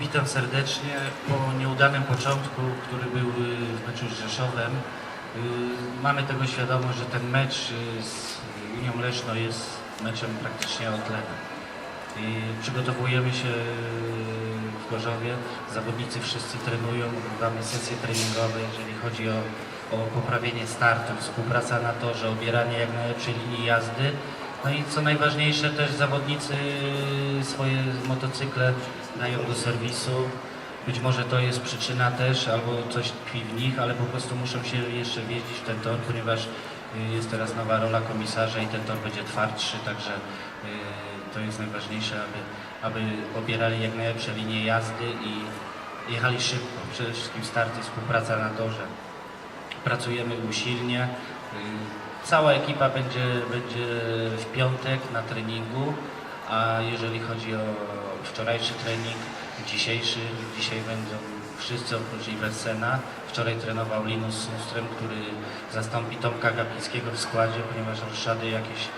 Witam serdecznie. Po nieudanym początku, który był w meczu z Rzeszowem, y, mamy tego świadomość, że ten mecz y, z Unią Leszno jest meczem praktycznie odległym. I przygotowujemy się y, w Gorzowie. Zawodnicy wszyscy trenują, mamy sesje treningowe, jeżeli chodzi o, o poprawienie startu, współpraca na torze, obieranie jak najlepszej linii jazdy. No i co najważniejsze też zawodnicy swoje motocykle dają do serwisu. Być może to jest przyczyna też, albo coś tkwi w nich, ale po prostu muszą się jeszcze wjeździć w ten tor, ponieważ y, jest teraz nowa rola komisarza i ten tor będzie twardszy, także y, to jest najważniejsze, aby, aby obierali jak najlepsze linie jazdy i jechali szybko. Przede wszystkim starty, współpraca na torze. Pracujemy usilnie. Cała ekipa będzie, będzie w piątek na treningu, a jeżeli chodzi o wczorajszy trening, dzisiejszy, dzisiaj będą wszyscy oprócz Iwersena. Wczoraj trenował Linus Sundström, który zastąpi Tomka Gapickiego w składzie, ponieważ roszady jakieś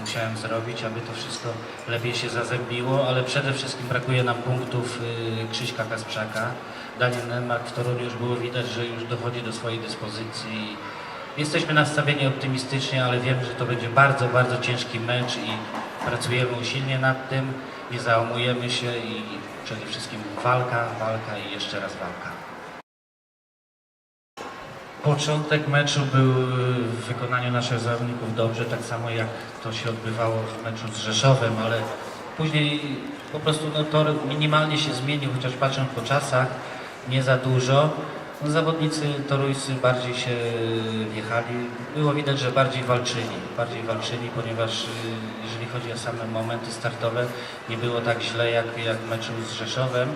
musiałem zrobić, aby to wszystko lepiej się zazębiło, ale przede wszystkim brakuje nam punktów y, Krzyśka Kasprzaka. Daniel Nenmark w Toruniu już było widać, że już dochodzi do swojej dyspozycji. Jesteśmy nastawieni optymistycznie, ale wiemy, że to będzie bardzo, bardzo ciężki mecz i pracujemy usilnie nad tym, nie załamujemy się i przede wszystkim walka, walka i jeszcze raz walka. Początek meczu był w wykonaniu naszych zawodników dobrze, tak samo jak to się odbywało w meczu z Rzeszowem, ale później po prostu no, tor minimalnie się zmienił, chociaż patrząc po czasach, nie za dużo. No, zawodnicy toruńscy bardziej się wjechali. Było widać, że bardziej walczyli, bardziej walczyli, ponieważ y, jeżeli chodzi o same momenty startowe, nie było tak źle jak, jak w meczu z Rzeszowem,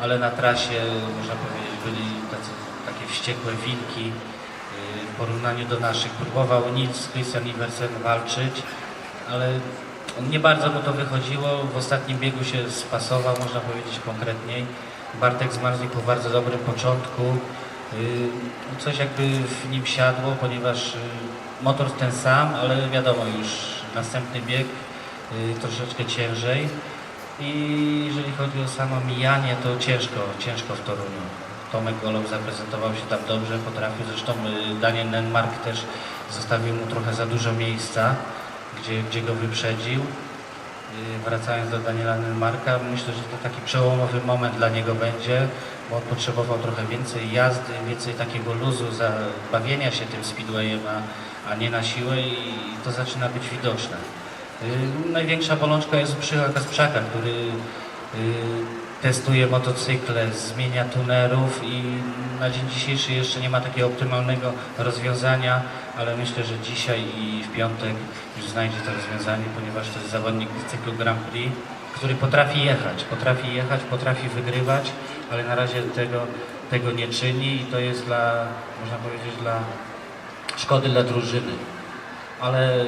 ale na trasie, można powiedzieć, byli tacy, takie wściekłe wilki y, w porównaniu do naszych. Próbował Nils Christian Iversen walczyć, ale nie bardzo mu to wychodziło. W ostatnim biegu się spasował, można powiedzieć konkretniej. Bartek zmarzł po bardzo dobrym początku. Yy, Coś jakby w nim siadło, ponieważ yy, motor ten sam, ale wiadomo już następny bieg yy, troszeczkę ciężej. I jeżeli chodzi o samo mijanie, to ciężko, ciężko w Toruniu. Tomek Golow zaprezentował się tam dobrze, potrafił, zresztą Daniel Nenmark też zostawił mu trochę za dużo miejsca, gdzie, gdzie go wyprzedził. Wracając do Daniela Nenmarka, myślę, że to taki przełomowy moment dla niego będzie, bo on potrzebował trochę więcej jazdy, więcej takiego luzu, zabawienia się tym speedwayem, a, a nie na siłę i to zaczyna być widoczne. Yy, Największa bolączka jest Krzycha Kasprzaka, który testuje motocykle, zmienia tunerów i na dzień dzisiejszy jeszcze nie ma takiego optymalnego rozwiązania, ale myślę, że dzisiaj i w piątek już znajdzie to rozwiązanie, ponieważ to jest zawodnik z cyklu Grand Prix, który potrafi jechać, potrafi jechać, potrafi wygrywać, ale na razie tego, tego nie czyni i to jest dla, można powiedzieć, dla szkody dla drużyny. Ale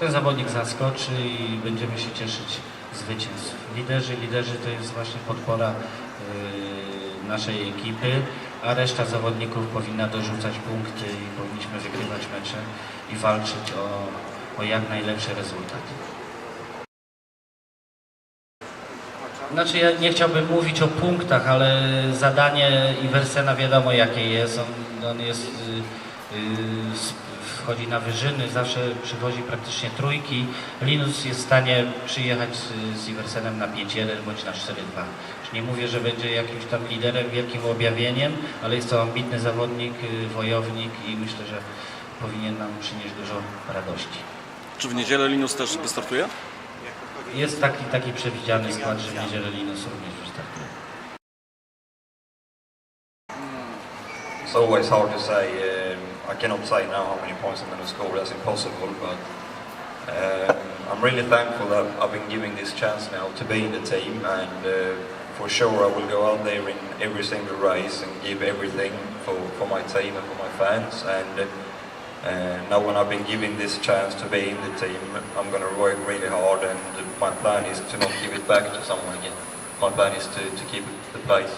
ten zawodnik zaskoczy i będziemy się cieszyć zwycięstw. Liderzy, liderzy to jest właśnie podpora yy, naszej ekipy, a reszta zawodników powinna dorzucać punkty i powinniśmy wygrywać mecze i walczyć o, o jak najlepszy rezultat. Znaczy ja nie chciałbym mówić o punktach, ale zadanie Iwersena wiadomo jakie jest. On, on jest, y, y, wchodzi na wyżyny, zawsze przywozi praktycznie trójki. Linus jest w stanie przyjechać z, z Iwersenem na 5-1 bądź na 4-2. Już nie mówię, że będzie jakimś tam liderem, wielkim objawieniem, ale jest to ambitny zawodnik, y, wojownik i myślę, że powinien nam przynieść dużo radości. Czy w niedzielę Linus też wystartuje? Jest taki, taki przewidziany skład, że w niedzielę Linus również wystartuje. It's always hard to say. Um, I cannot say now how many points I'm going to score. That's impossible. But um, I'm really thankful that I've been given this chance now to be in the team, and uh, for sure I will go out there in every single race and give everything for, for my team and for my fans. And uh, now when I've been given this chance to be in the team, I'm going to work really hard, and my plan is to not give it back to someone again. My plan is to, to keep the place.